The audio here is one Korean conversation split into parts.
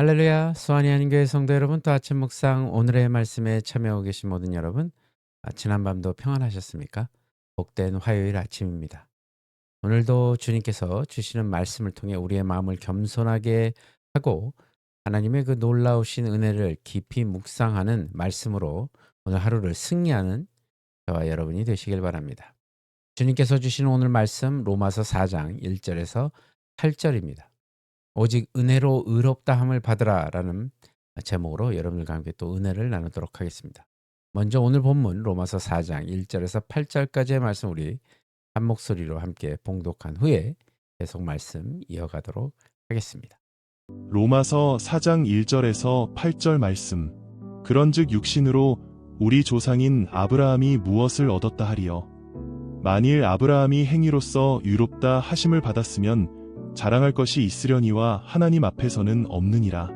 할렐루야, 수완이 아닌 교회 성도 여러분, 또 아침 묵상 오늘의 말씀에 참여하고 계신 모든 여러분, 아, 지난밤도 평안하셨습니까? 복된 화요일 아침입니다. 오늘도 주님께서 주시는 말씀을 통해 우리의 마음을 겸손하게 하고 하나님의 그 놀라우신 은혜를 깊이 묵상하는 말씀으로 오늘 하루를 승리하는 저와 여러분이 되시길 바랍니다. 주님께서 주시는 오늘 말씀 로마서 4장 1절에서 8절입니다. 오직 은혜로 의롭다함을 받으라라는 제목으로 여러분들과 함께 또 은혜를 나누도록 하겠습니다. 먼저 오늘 본문 로마서 4장 1절에서 8절까지의 말씀 우리 한 목소리로 함께 봉독한 후에 계속 말씀 이어가도록 하겠습니다. 로마서 4장 1절에서 8절 말씀. 그런즉 육신으로 우리 조상인 아브라함이 무엇을 얻었다 하리요. 만일 아브라함이 행위로서 유롭다 하심을 받았으면 자랑할 것이 있으려니와 하나님 앞에서는 없느니라.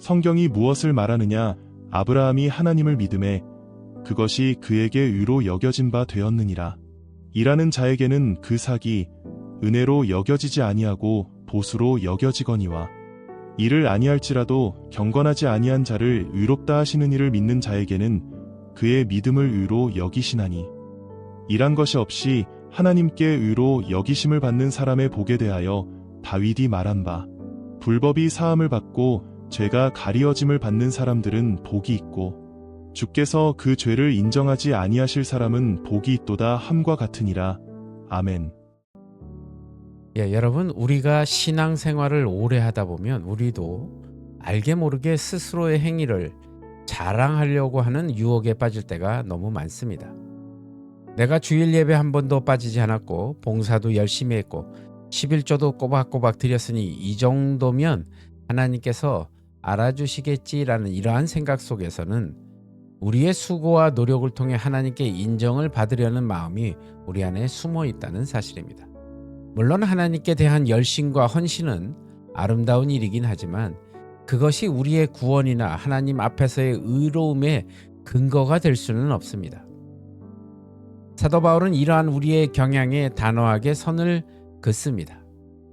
성경이 무엇을 말하느냐? 아브라함이 하나님을 믿음에 그것이 그에게 의로 여겨진 바 되었느니라. 일하는 자에게는 그 사기 은혜로 여겨지지 아니하고 보수로 여겨지거니와 이를 아니할지라도 경건하지 아니한 자를 의롭다 하시는 이를 믿는 자에게는 그의 믿음을 의로 여기시나니 일한 것이 없이 하나님께 의로 여기심을 받는 사람의 복에 대하여 다윗이 말한 바 불법이 사함을 받고 죄가 가리어짐을 받는 사람들은 복이 있고 주께서 그 죄를 인정하지 아니하실 사람은 복이 있도다 함과 같으니라 아멘. 예, 여러분 우리가 신앙 생활을 오래 하다 보면 우리도 알게 모르게 스스로의 행위를 자랑하려고 하는 유혹에 빠질 때가 너무 많습니다. 내가 주일 예배 한 번도 빠지지 않았고 봉사도 열심히 했고 11조도 꼬박꼬박 드렸으니 이 정도면 하나님께서 알아주시겠지라는 이러한 생각 속에서는 우리의 수고와 노력을 통해 하나님께 인정을 받으려는 마음이 우리 안에 숨어 있다는 사실입니다. 물론 하나님께 대한 열심과 헌신은 아름다운 일이긴 하지만 그것이 우리의 구원이나 하나님 앞에서의 의로움의 근거가 될 수는 없습니다. 사도 바울은 이러한 우리의 경향에 단호하게 선을 긋습니다.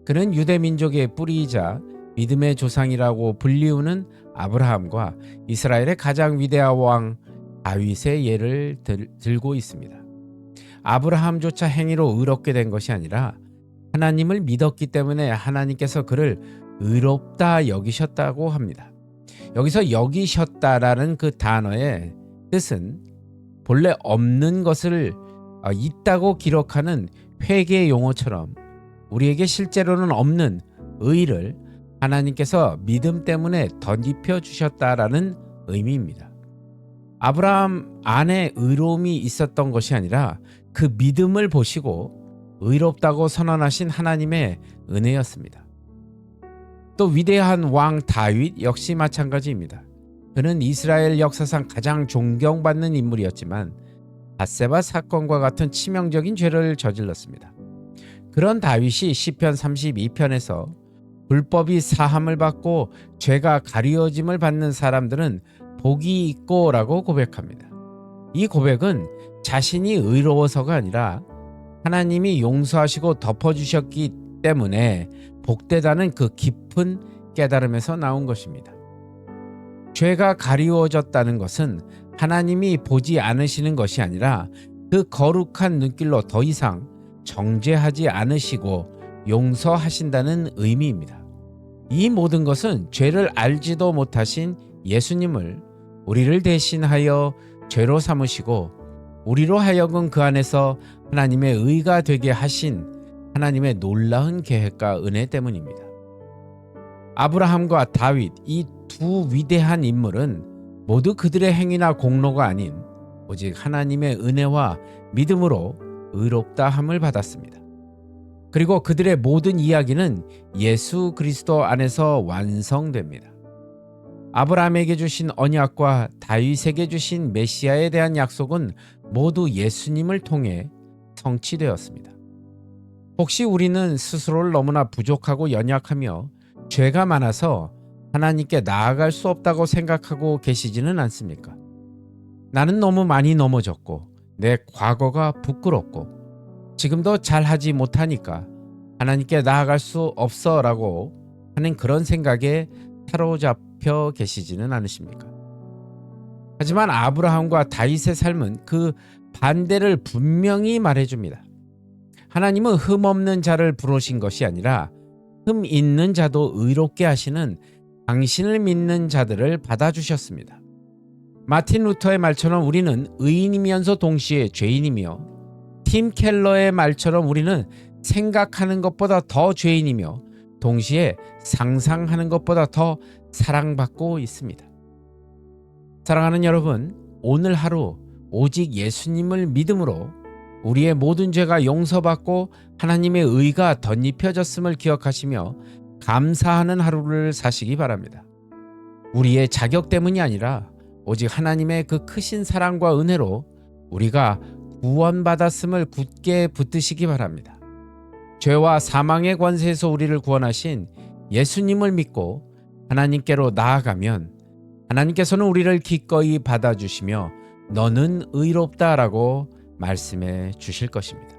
그는 유대 민족의 뿌리이자 믿음의 조상이라고 불리우는 아브라함과 이스라엘의 가장 위대한 왕 다윗의 예를 들, 들고 있습니다. 아브라함조차 행위로 의롭게 된 것이 아니라 하나님을 믿었기 때문에 하나님께서 그를 의롭다 여기셨다고 합니다. 여기서 여기셨다라는 그 단어의 뜻은 본래 없는 것을 어, 있다고 기록하는 회계 용어처럼 우리에게 실제로는 없는 의를 하나님께서 믿음 때문에 덧입혀 주셨다라는 의미입니다. 아브라함 안에 의로움이 있었던 것이 아니라 그 믿음을 보시고 의롭다고 선언하신 하나님의 은혜였습니다. 또 위대한 왕 다윗 역시 마찬가지입니다. 그는 이스라엘 역사상 가장 존경받는 인물이었지만 바세바 사건과 같은 치명적인 죄를 저질렀습니다. 그런 다윗이 시편 32편에서 불법이 사함을 받고 죄가 가리워짐을 받는 사람들은 복이 있고라고 고백합니다. 이 고백은 자신이 의로워서가 아니라 하나님이 용서하시고 덮어주셨기 때문에 복되다는 그 깊은 깨달음에서 나온 것입니다. 죄가 가리워졌다는 것은 하나님이 보지 않으시는 것이 아니라 그 거룩한 눈길로 더 이상 정죄하지 않으시고 용서하신다는 의미입니다. 이 모든 것은 죄를 알지도 못하신 예수님을 우리를 대신하여 죄로 삼으시고 우리로 하여금 그 안에서 하나님의 의가 되게 하신 하나님의 놀라운 계획과 은혜 때문입니다. 아브라함과 다윗 이 두 위대한 인물은 모두 그들의 행위나 공로가 아닌 오직 하나님의 은혜와 믿음으로 의롭다 함을 받았습니다. 그리고 그들의 모든 이야기는 예수 그리스도 안에서 완성됩니다. 아브라함에게 주신 언약과 다윗에게 주신 메시아에 대한 약속은 모두 예수님을 통해 성취되었습니다. 혹시 우리는 스스로를 너무나 부족하고 연약하며 죄가 많아서 하나님께 나아갈 수 없다고 생각하고 계시지는 않습니까? 나는 너무 많이 넘어졌고 내 과거가 부끄럽고 지금도 잘하지 못하니까 하나님께 나아갈 수 없어 라고 하는 그런 생각에 사로잡혀 계시지는 않으십니까? 하지만 아브라함과 다윗의 삶은 그 반대를 분명히 말해줍니다. 하나님은 흠 없는 자를 부르신 것이 아니라 흠 있는 자도 의롭게 하시는 당신을 믿는 자들을 받아주셨습니다. 마틴 루터의 말처럼 우리는 의인이면서 동시에 죄인이며 팀 켈러의 말처럼 우리는 생각하는 것보다 더 죄인이며 동시에 상상하는 것보다 더 사랑받고 있습니다. 사랑하는 여러분, 오늘 하루 오직 예수님을 믿음으로 우리의 모든 죄가 용서받고 하나님의 의가 덧입혀졌음을 기억하시며 감사하는 하루를 사시기 바랍니다. 우리의 자격 때문이 아니라 오직 하나님의 그 크신 사랑과 은혜로 우리가 구원받았음을 굳게 붙드시기 바랍니다. 죄와 사망의 관세에서 우리를 구원하신 예수님을 믿고 하나님께로 나아가면 하나님께서는 우리를 기꺼이 받아주시며 너는 의롭다라고 말씀해 주실 것입니다.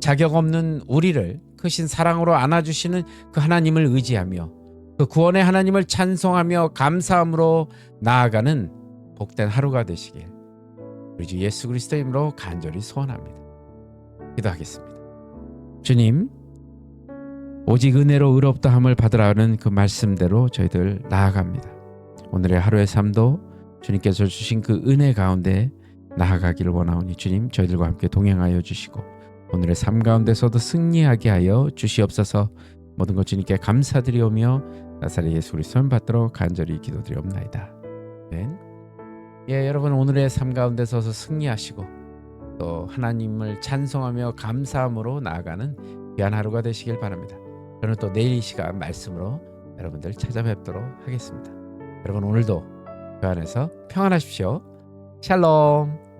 자격 없는 우리를 크신 사랑으로 안아주시는 그 하나님을 의지하며 그 구원의 하나님을 찬송하며 감사함으로 나아가는 복된 하루가 되시길 우리 주 예수 그리스도 이름으로 간절히 소원합니다. 기도하겠습니다. 주님, 오직 은혜로 의롭다 함을 받으라는 그 말씀대로 저희들 나아갑니다. 오늘의 하루의 삶도 주님께서 주신 그 은혜 가운데 나아가기를 원하오니 주님 저희들과 함께 동행하여 주시고 오늘의 삶 가운데서도 승리하게 하여 주시옵소서 모든 것 주님께 감사드리오며 나사렛 예수 그리스도 받도록 간절히 기도드리옵나이다. 아멘. 예, 여러분 오늘의 삶 가운데 서서 승리하시고 또 하나님을 찬송하며 감사함으로 나아가는 귀한 하루가 되시길 바랍니다. 저는 또 내일 이 시간 말씀으로 여러분들 찾아뵙도록 하겠습니다. 여러분 오늘도 그 안에서 평안하십시오. 샬롬.